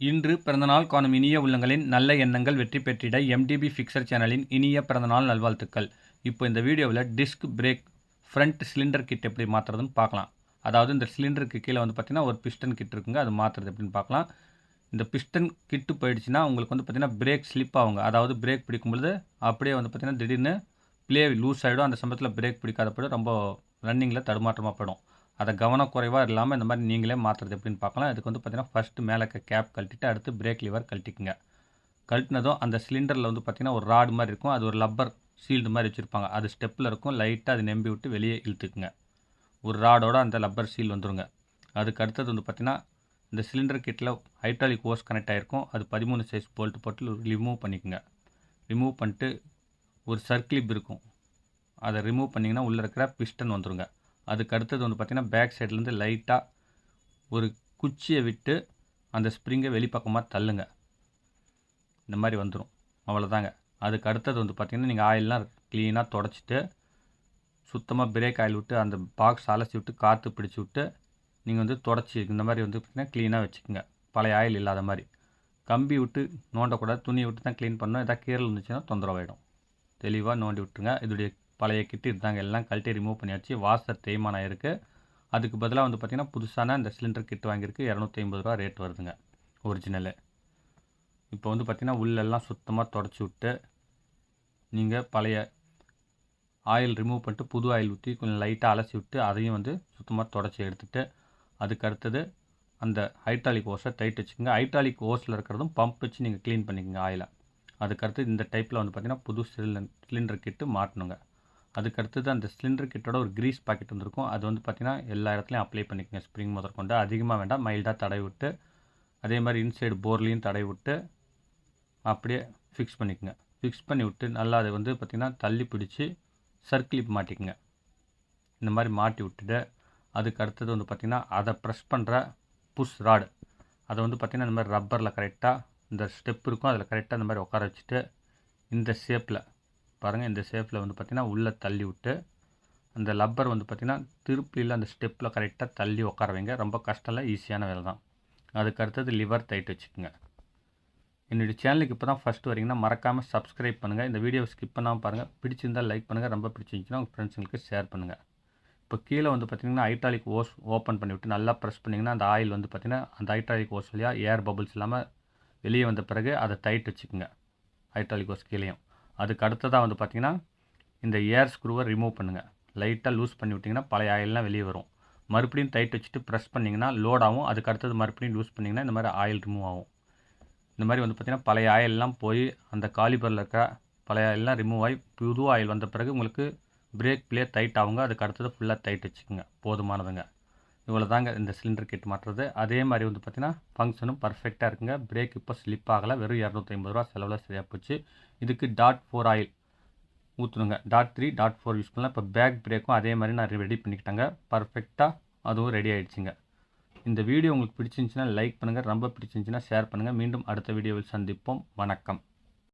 இன்று பிறந்தநாள் காணும் இனிய உள்ளங்களின் நல்ல எண்ணங்கள் வெற்றி பெற்றிட எம்டிபி ஃபிக்சர் சேனலின் இனிய பிறந்தநாள் நல்வாழ்த்துக்கள். இப்போ இந்த வீடியோவில் disc brake front cylinder kit எப்படி மாற்றுறதுன்னு பார்க்கலாம். அதாவது இந்த சிலிண்டருக்கு கீழே வந்து பார்த்திங்கன்னா ஒரு பிஸ்டன் கிட் இருக்குங்க அது மாற்றுறது எப்படின்னு பார்க்கலாம். இந்த பிஸ்டன் கிட்டு போயிடுச்சுன்னா உங்களுக்கு வந்து பார்த்திங்கன்னா பிரேக் ஸ்லிப் ஆகுங்க. அதாவது பிரேக் பிடிக்கும்பொழுது அப்படியே வந்து பார்த்திங்கன்னா திடீர்னு ப்ளே லூஸ் ஆகிடும் அந்த சமயத்தில் பிரேக் பிடிக்காத போய்டும் ரொம்ப ரன்னிங்கில் தடுமாற்றமாக போயிடும். அதை கவனக்குறைவாக இல்லாமல் இந்த மாதிரி நீங்களே மாற்றுறது எப்படின்னு பார்க்கலாம். இதுக்கு வந்து பார்த்திங்கன்னா ஃபஸ்ட்டு மேலே கேப் கழட்டிட்டு அடுத்து பிரேக் லிவர் கழட்டிக்குங்க. கழட்டினதும் அந்த சிலிண்டரில் வந்து பார்த்திங்கன்னா ஒரு ராடு மாதிரி இருக்கும். அது ஒரு லப்பர் சீல்டு மாதிரி வச்சுருப்பாங்க. அது ஸ்டெப்பில் இருக்கும். லைட்டாக அது நம்பி விட்டு வெளியே இழுத்துக்குங்க. ஒரு ராடோட அந்த லப்பர் சீல் வந்துருங்க. அதுக்கு அடுத்தது வந்து பார்த்திங்கன்னா இந்த சிலிண்டர் கிட்டில் ஹைட்ராலிக் ஓஸ் கனெக்ட் ஆகிருக்கும் அது பதிமூணு சைஸ் போல்ட்டு போட்டு ரிமூவ் பண்ணிக்கோங்க. ரிமூவ் பண்ணிட்டு ஒரு சர்க்கிளிப் இருக்கும். அதை ரிமூவ் பண்ணிங்கன்னா உள்ளே இருக்கிற பிஸ்டன் வந்துருங்க. அதுக்கு அடுத்தது வந்து பார்த்திங்கன்னா பேக் சைட்லேருந்து லைட்டாக ஒரு குச்சியை விட்டு அந்த ஸ்ப்ரிங்கை வெளிப்பக்கமாக தள்ளுங்க. இந்த மாதிரி வந்துடும் அவ்வளோதாங்க அதுக்கு அடுத்தது வந்து பார்த்திங்கன்னா நீங்கள் ஆயிலெலாம் க்ளீனாக தொடச்சிட்டு சுத்தமாக பிரேக் ஆயில் விட்டு அந்த பாக்ஸ் அலசி விட்டு காற்று பிடிச்சி விட்டு நீங்கள் வந்து தொடச்சி இந்த மாதிரி வந்து பார்த்திங்கன்னா க்ளீனாக வச்சுக்கோங்க. பழைய ஆயில் இல்லாத மாதிரி. கம்பி விட்டு நோண்டக்கூடாது துணியை விட்டு தான் க்ளீன் பண்ணணும். எதாவது கீரல் இருந்துச்சுன்னா தொந்தரவாயிடும் தெளிவாக நோண்டி விட்டுருங்க. இதோடைய பழைய கிட்டு இருந்தாங்க எல்லாம் கழட்டி ரிமூவ் பண்ணியாச்சு. வாசர் தேய்மானம் ஆயிருக்கு. அதுக்கு பதிலாக வந்து பார்த்திங்கன்னா புதுசான அந்த சிலிண்டர் கிட் வாங்கியிருக்கு. இரநூத்தி ஐம்பது ரூபா ரேட் வருதுங்க ஒரிஜினலு இப்போ வந்து பார்த்திங்கன்னா உள்ளெல்லாம் சுத்தமாக தொடச்சி விட்டு நீங்கள் பழைய ஆயில் ரிமூவ் பண்ணிட்டு புது ஆயில் ஊற்றி கொஞ்சம் லைட்டாக அலசி விட்டு அதையும் வந்து சுத்தமாக தொடச்சி எடுத்துகிட்டு அதுக்கு அடுத்தது அந்த ஹைட்ராலிக் ஓஸை டைட் வச்சுக்கோங்க. ஹைட்ராலிக் ஓஸில் இருக்கிறதும் பம்ப் வச்சு நீங்கள் க்ளீன் பண்ணிக்கோங்க ஆயிலை அதுக்கடுத்து இந்த டைப்பில் வந்து பார்த்திங்கன்னா புது சிலிண்டர் சிலிண்டர் கிட்டு மாட்டணுங்க. அதுக்கடுத்தது அந்த சிலிண்டர் கிட்டோட ஒரு க்ரீஸ் பாக்கெட் வந்திருக்கும். அது வந்து பார்த்திங்கன்னா எல்லா இடத்துலையும் அப்ளை பண்ணிக்கோங்க. ஸ்ப்ரிங் முதற்கொண்டு. அதிகமாக வேண்டாம். மைல்டாக தடவி விட்டு அதே மாதிரி இன்சைடு போர்லேயும் தடவி விட்டு அப்படியே ஃபிக்ஸ் பண்ணிக்கோங்க. ஃபிக்ஸ் பண்ணி விட்டு நல்லா அதை வந்து பார்த்திங்கன்னா தள்ளி பிடிச்சி சர்க்கிளிப் மாட்டிக்கோங்க. இந்த மாதிரி மாட்டி விட்டுட்டு அதுக்கு அடுத்தது வந்து பார்த்திங்கன்னா அதை ப்ரெஸ் பண்ணுற புஷ் ராடு அதை வந்து பார்த்திங்கன்னா இந்த மாதிரி ரப்பரில் கரெக்டாக இந்த ஸ்டெப் இருக்கும். அதில் கரெக்டாக இந்த மாதிரி உட்கார வச்சுட்டு இந்த ஷேப்பில் பாருங்கள் இந்த ஷேப்பில் வந்து பார்த்திங்கன்னா உள்ளே தள்ளி விட்டு அந்த லப்பர் வந்து பார்த்திங்கன்னா திருப்பியில் அந்த ஸ்டெப்பில் கரெக்டாக தள்ளி உட்கார வைங்க. ரொம்ப கஷ்டம் இல்லை ஈஸியான வேலை தான் அதுக்கு அடுத்தது லிவர் டைட் வச்சுக்கோங்க. என்னுடைய சேனலுக்கு இப்போ தான் ஃபஸ்ட்டு வரீங்கன்னா மறக்காமல் சப்ஸ்கிரைப் பண்ணுங்கள் இந்த வீடியோவை ஸ்கிப் பண்ணாமல் பாருங்கள் பிடிச்சிருந்தால் லைக் பண்ணுங்கள் ரொம்ப பிடிச்சிருந்துச்சுன்னா உங்கள் ஃப்ரெண்ட்ஸுங்களுக்கு ஷேர் பண்ணுங்கள் இப்போ கீழே வந்து பார்த்திங்கன்னா ஹைட்ராலிக் ஓஸ் ஓப்பன் பண்ணிவிட்டு நல்லா ப்ரெஸ் பண்ணிங்கன்னா அந்த ஆயில் வந்து பார்த்திங்கன்னா அந்த ஹைட்ராலிக் ஓஸ் வழியாக ஏர் பபுள்ஸ் இல்லாமல் வெளியே வந்த பிறகு அதை டைட் வச்சுக்கோங்க. ஹைட்ராலிக் ஓஸ் கீழேயும். அதுக்கு அடுத்ததாக வந்து பார்த்திங்கன்னா இந்த ஏர் ஸ்க்ரூவை ரிமூவ் பண்ணுங்கள் லைட்டாக லூஸ் பண்ணி விட்டிங்கன்னா பழைய ஆயிலெலாம் வெளியே வரும். மறுபடியும் டைட் வச்சுட்டு ப்ரெஸ் பண்ணிங்கன்னா லோட் ஆகும். அதுக்கு அடுத்தது மறுபடியும் லூஸ் பண்ணிங்கன்னா இந்த மாதிரி ஆயில் ரிமூவ் ஆகும். இந்த மாதிரி வந்து பார்த்திங்கன்னா பழைய ஆயிலெலாம் போய் அந்த காலிபரில் இருக்க பழைய ஆயிலெலாம் ரிமூவ் ஆகி புது ஆயில் வந்த பிறகு உங்களுக்கு பிரேக் ப்ளே டைட் ஆகுங்க. அதுக்கு அடுத்தது ஃபுல்லாக டைட் வச்சுக்கோங்க. போதுமானதுங்க. இவ்வளோ தாங்க இந்த சிலிண்டர் கிட் மாற்றுறது. அதே மாதிரி வந்து பார்த்திங்கன்னா ஃபங்க்ஷனும் பர்ஃபெக்டாக இருக்குங்க. பிரேக் இப்போ ஸ்லிப் ஆகலை. வெறும் இரநூத்தி ஐம்பது ரூபா செலவில் சரியாக போச்சு. இதுக்கு dot four oil ஊற்றணுங்க dot three dot four use பண்ணலாம். இப்போ பேக் பிரேக்கும் அதே மாதிரி நான் ரெடி பண்ணிக்கிட்டேங்க. பர்ஃபெக்டாக அதுவும் ரெடி ஆகிடுச்சிங்க இந்த வீடியோ உங்களுக்கு பிடிச்சிருந்துச்சின்னா லைக் பண்ணுங்கள் ரொம்ப பிடிச்சிருந்துச்சின்னா ஷேர் பண்ணுங்கள் மீண்டும் அடுத்த வீடியோவில் சந்திப்போம். வணக்கம்.